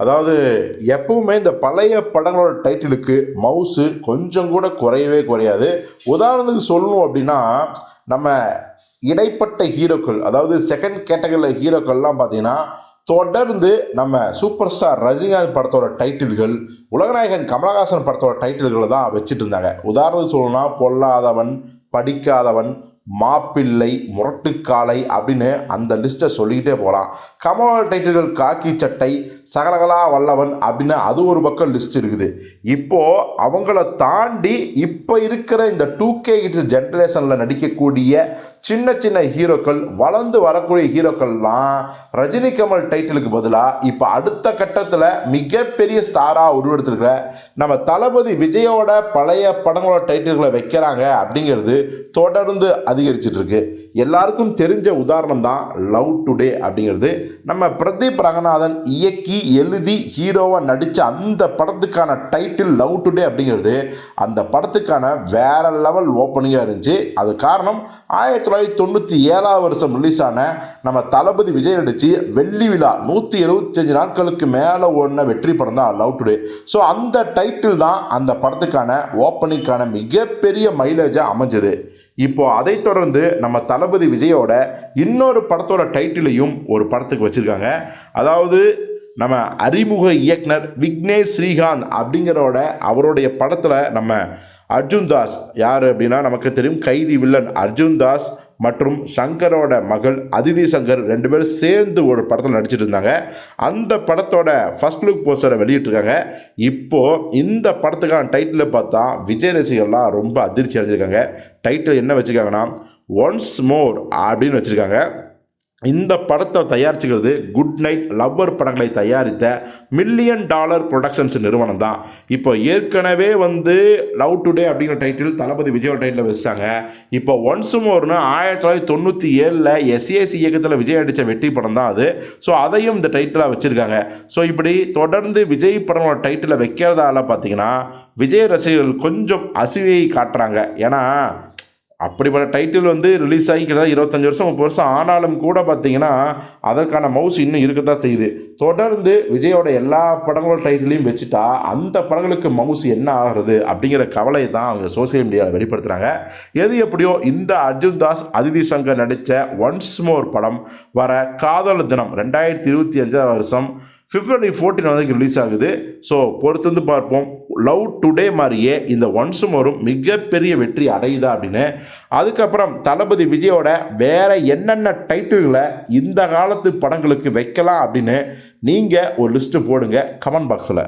அதாவது எப்பவுமே இந்த பழைய படங்களோட டைட்டிலுக்கு மவுஸு கொஞ்சம் கூட குறையவே குறையாது. உதாரணத்துக்கு சொல்லணும் அப்படின்னா நம்ம இடைப்பட்ட ஹீரோக்கள் அதாவது செகண்ட் கேட்டகரியில் ஹீரோக்கள்லாம் பார்த்தீங்கன்னா தொடர்ந்து நம்ம சூப்பர் ஸ்டார் ரஜினிகாந்த் படத்தோட டைட்டில்கள் உலகநாயகன் கமலஹாசன் படத்தோட டைட்டில்களை தான் வச்சுட்டு இருந்தாங்க. உதாரணத்துக்கு சொல்லணும்னா பொல்லாதவன் படிக்காதவன் மாப்பிள்ளை முரட்டுக்காலை அப்படின்னு அந்த லிஸ்ட்டை சொல்லிக்கிட்டே போகலாம் கமல் டைட்டில்கள் காக்கி சட்டை சகலகலா வல்லவன் அப்படின்னு அது ஒரு பக்கம் லிஸ்ட் இருக்குது. இப்போது அவங்கள தாண்டி இப்போ இருக்கிற இந்த டூ கே கிட்ஸ் ஜென்ரேஷனில் நடிக்கக்கூடிய சின்ன சின்ன ஹீரோக்கள் வளர்ந்து வரக்கூடிய ஹீரோக்கள்லாம் ரஜினி கமல் டைட்டிலுக்கு பதிலாக இப்போ அடுத்த கட்டத்தில் மிகப்பெரிய ஸ்டாராக உருவெடுத்திருக்கிற நம்ம தளபதி விஜயோட பழைய படங்களோட டைட்டில்களை வைக்கிறாங்க அப்படிங்கிறது தொடர்ந்து அது இருக்கு எல்லாருக்கும் தெரிஞ்ச உதாரணம் தான் லவ் டுடே அப்படிங்கிறது. நம்ம பிரதீப் ரங்கநாதன் இயக்கி எழுதி ஹீரோவாக நடித்த அந்த படத்துக்கான டைட்டில் லவ் டுடே அப்படிங்கிறது அந்த படத்துக்கான வேற லெவல் ஓப்பனிங்காக இருந்துச்சு. அது காரணம் ஆயிரத்தி தொள்ளாயிரத்தி தொண்ணூற்றி ஏழாவது வருஷம் ரிலீஸ் ஆன நம்ம தளபதி விஜய் நடித்து வெள்ளி விழா நூற்றி எழுபத்தஞ்சு நாட்களுக்கு மேலே ஓடின வெற்றி படம் தான் லவ் டுடே. ஸோ அந்த டைட்டில் தான் அந்த படத்துக்கான ஓப்பனிங்கான மிகப்பெரிய மைலேஜாக அமைஞ்சது. இப்போ அதைத் தொடர்ந்து நம்ம தளபதி விஜயோட இன்னொரு படத்தோட டைட்டிலையும் ஒரு படத்துக்கு வச்சுருக்காங்க. அதாவது நம்ம அறிமுக இயக்குனர் விக்னேஷ் ஸ்ரீகாந்த் அப்படிங்கிறோட அவருடைய படத்தில் நம்ம அர்ஜுன் தாஸ். யார் அப்படின்னா நமக்கு தெரியும் கைதி வில்லன் அர்ஜுன் தாஸ் மற்றும் சங்கரோட மகள் அதிதி சங்கர் ரெண்டு பேரும் சேர்ந்து ஒரு படத்தில் நடிச்சிட்டு இருந்தாங்க. அந்த படத்தோட ஃபர்ஸ்ட் லுக் போஸ்டரை வெளியிட்டிருக்காங்க. இப்போது இந்த படத்துக்கான டைட்டில் பார்த்தா விஜய் ரசிகர்லாம் ரொம்ப அதிர்ச்சி அடைஞ்சிருக்காங்க. டைட்டில் என்ன வச்சுருக்காங்கன்னா ஒன்ஸ் மோர் அப்படின்னு வச்சுருக்காங்க. இந்த படத்தை தயாரிச்சுக்கிறது குட் நைட் லவ்வர் படங்களை தயாரித்த மில்லியன் டாலர் ப்ரொடக்ஷன்ஸ் நிறுவனம் தான். இப்போ ஏற்கனவே வந்து லவ் டுடே அப்படிங்கிற டைட்டில் தளபதி விஜயோட டைட்டில் வச்சுட்டாங்க. இப்போ ஒன்ஸ் மோர்னு ஆயிரத்தி தொள்ளாயிரத்தி தொண்ணூற்றி ஏழில் எஸ்ஏசி இயக்கத்தில் விஜய் அடித்த வெற்றி படம் தான் அது. ஸோ அதையும் இந்த டைட்டிலாக வச்சுருக்காங்க. ஸோ இப்படி தொடர்ந்து விஜய் படமோட டைட்டிலை வைக்கிறதால பார்த்தீங்கன்னா விஜய் ரசிகர்கள் கொஞ்சம் அசுவையை காட்டுறாங்க. ஏன்னா அப்படிப்பட்ட டைட்டில் வந்து ரிலீஸ் ஆகி கிட்டத்தட்ட இருபத்தஞ்சி வருஷம் முப்பது வருஷம் ஆனாலும் கூட பார்த்தீங்கன்னா அதற்கான மவுஸ் இன்னும் இருக்கத்தான் செய்யுது. தொடர்ந்து விஜயோட எல்லா படங்களோட டைட்டிலையும் வச்சுட்டா அந்த படங்களுக்கு மவுஸ் என்ன ஆகிறது அப்படிங்கிற கவலையை தான் அவங்க சோசியல் மீடியாவில் வெளிப்படுத்துகிறாங்க எது எப்படியோ இந்த அர்ஜுன் தாஸ் அதிதி சங்கர் நடித்த ஒன்ஸ் மோர் படம் வர காதல் தினம் ரெண்டாயிரத்தி இருபத்தி அஞ்சாவது வருஷம் பிப்ரவரி ஃபோர்டீன் வந்து ரிலீஸ் ஆகுது. ஸோ பொறுத்து வந்து பார்ப்போம். லவ் டுடே மாதிரியே இந்த ஒன்ஸும் வரும். மிகப்பெரிய வெற்றி அடையுதா அப்படின்னு. அதுக்கப்புறம் தளபதி விஜயோட வேற என்னென்ன டைட்டில்களை இந்த காலத்து படங்களுக்கு வைக்கலாம் அப்படின்னு நீங்கள் ஒரு லிஸ்ட்டு போடுங்க கமெண்ட் பாக்ஸில்.